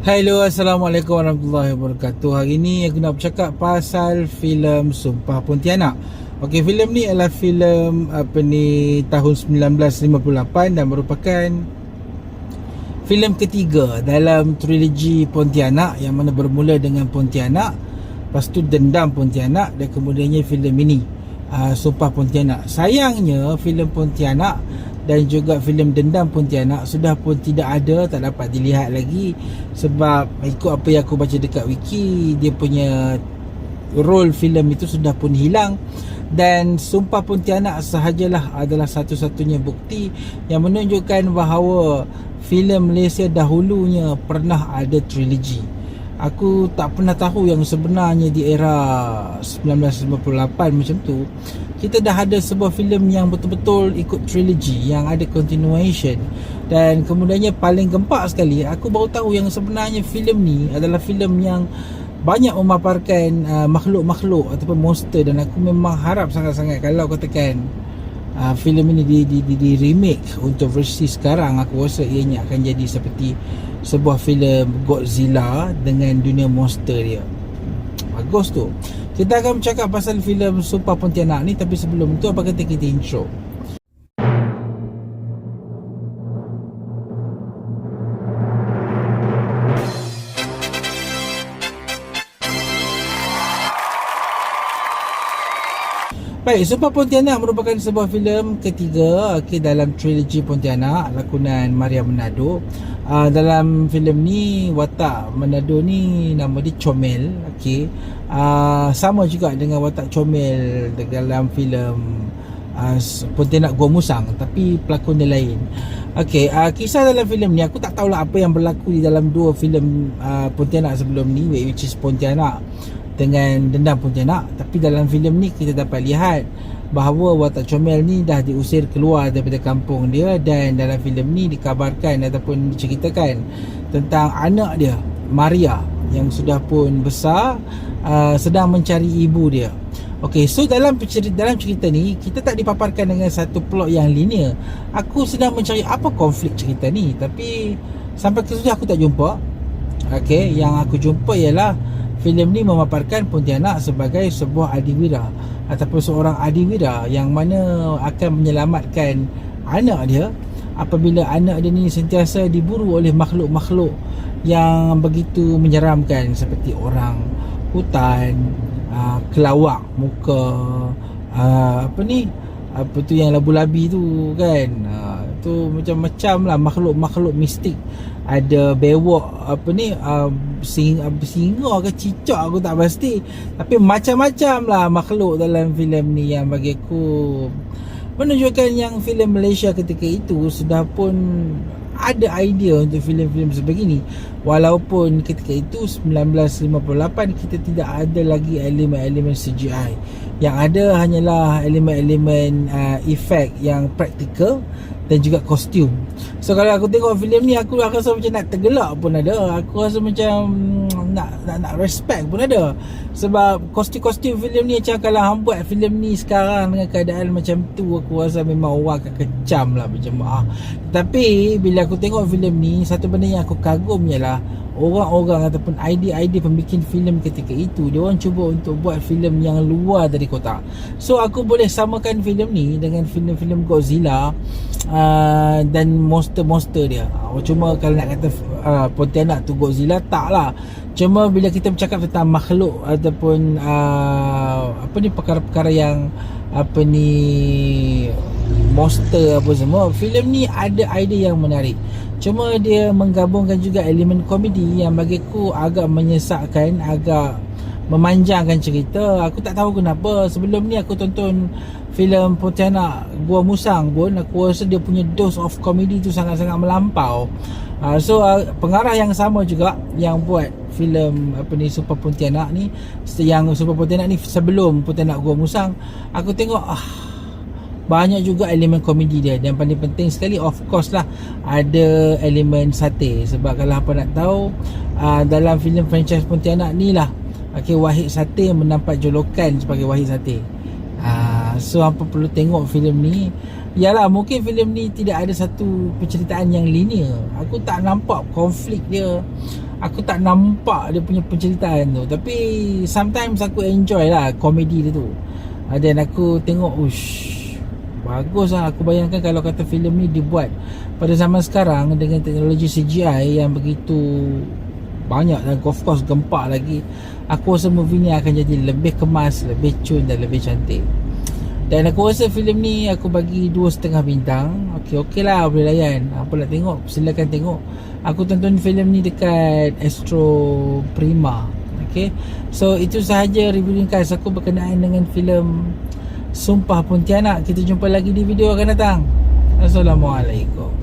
Hello, Assalamualaikum warahmatullahi wabarakatuh. Hari ni aku nak bercakap pasal filem Sumpah Pontianak. Okey, filem ni adalah filem apa ni tahun 1958 dan merupakan filem ketiga dalam trilogi Pontianak yang mana bermula dengan Pontianak Lepas tu Dendam Pontianak dan kemudiannya filem ini. Uh, Sumpah Pontianak. Sayangnya filem Pontianak dan juga filem Dendam Pontianak sudah pun tidak ada tak dapat dilihat lagi sebab ikut apa yang aku baca dekat wiki dia punya role filem itu sudah pun hilang. Dan Sumpah Pontianak sahajalah adalah satu-satunya bukti yang menunjukkan bahawa filem Malaysia dahulunya pernah ada trilogi aku tak pernah tahu yang sebenarnya di era 1958 macam tu kita dah ada sebuah filem yang betul-betul ikut trilogy yang ada continuation. Dan kemudiannya paling gempak sekali aku baru tahu yang sebenarnya filem ni adalah filem yang banyak memaparkan uh, makhluk-makhluk ataupun monster. Dan aku memang harap sangat-sangat kalau katakan uh, filem ini di, di, di, di remake untuk versi sekarang. Aku rasa ianya akan jadi seperti sebuah filem Godzilla dengan dunia monster dia. Bagus tu. Kita akan bercakap pasal filem Super Pontianak ni tapi sebelum tu apa kata kita intro Baik, Super Pontianak merupakan sebuah filem ketiga okay, dalam trilogi Pontianak lakonan Maria Menado. Uh, dalam filem ni watak Menado ni nama dia Comel, okey. Uh, sama juga dengan watak Comel dalam filem uh, Pontianak Gua Musang tapi pelakon dia lain. Okey, uh, kisah dalam filem ni aku tak tahulah apa yang berlaku di dalam dua filem uh, Pontianak sebelum ni which is Pontianak dengan dendam Pontianak tapi dalam filem ni kita dapat lihat bahawa watak comel ni dah diusir keluar daripada kampung dia dan dalam filem ni dikabarkan ataupun diceritakan tentang anak dia Maria yang sudah pun besar uh, sedang mencari ibu dia Okey, so dalam cerita, dalam cerita ni kita tak dipaparkan dengan satu plot yang linear. Aku sedang mencari apa konflik cerita ni, tapi sampai ke aku tak jumpa. Okey, yang aku jumpa ialah filem ni memaparkan Pontianak sebagai sebuah adiwira ataupun seorang adiwira yang mana akan menyelamatkan anak dia apabila anak dia ni sentiasa diburu oleh makhluk-makhluk yang begitu menyeramkan seperti orang hutan, uh, kelawak muka, uh, apa ni? Apa tu yang labu-labi tu kan? Uh, tu macam-macam lah makhluk-makhluk mistik ada bewok apa ni singa, singa ke cicak aku tak pasti tapi macam-macam lah makhluk dalam filem ni yang bagi aku menunjukkan yang filem Malaysia ketika itu sudah pun ada idea untuk filem-filem sebegini. Walaupun ketika itu 1958 kita tidak ada lagi elemen-elemen CGI yang ada hanyalah elemen-elemen uh, efek yang praktikal dan juga kostum. So kalau aku tengok filem ni aku rasa macam nak tergelak pun ada. Aku rasa macam mm, nak nak, nak respect pun ada. Sebab kostum-kostum filem ni macam kalau hang buat filem ni sekarang dengan keadaan macam tu aku rasa memang orang akan kecam lah macam ah. Tapi bila aku tengok filem ni satu benda yang aku kagum ialah orang-orang ataupun idea-idea pembikin filem ketika itu dia orang cuba untuk buat filem yang luar dari kotak. So aku boleh samakan filem ni dengan filem-filem Godzilla uh, dan monster-monster dia. Uh, cuma kalau nak kata uh, Pontianak tu Godzilla taklah. Cuma bila kita bercakap tentang makhluk ataupun uh, apa ni perkara-perkara yang apa ni monster apa semua, filem ni ada idea yang menarik. Cuma dia menggabungkan juga elemen komedi yang bagiku agak menyesakkan, agak memanjangkan cerita. Aku tak tahu kenapa. Sebelum ni aku tonton filem Pontianak Gua Musang pun aku rasa dia punya dose of comedy tu sangat-sangat melampau. Uh, so uh, pengarah yang sama juga yang buat filem apa ni Super Pontianak ni yang Super Pontianak ni sebelum Pontianak Gua Musang aku tengok ah banyak juga elemen komedi dia. Dan paling penting sekali of course lah ada elemen sate. Sebab kalau apa nak tahu uh, dalam filem franchise Pontianak ni lah okay, Wahid Sate mendapat jolokan sebagai Wahid Sate. Uh, so apa perlu tengok filem ni? Yalah mungkin filem ni tidak ada satu penceritaan yang linear. Aku tak nampak konflik dia. Aku tak nampak dia punya penceritaan tu. Tapi sometimes aku enjoy lah komedi dia tu. Uh, Dan aku tengok ush Bagus lah aku bayangkan kalau kata filem ni dibuat Pada zaman sekarang dengan teknologi CGI yang begitu banyak dan of course gempak lagi Aku rasa movie ni akan jadi lebih kemas, lebih cun dan lebih cantik. Dan aku rasa filem ni aku bagi dua setengah bintang. Okey okey lah boleh layan. Apa nak tengok silakan tengok. Aku tonton filem ni dekat Astro Prima. Okey So itu sahaja review ringkas aku berkenaan dengan filem Sumpah Pontianak Kita jumpa lagi di video akan datang. Assalamualaikum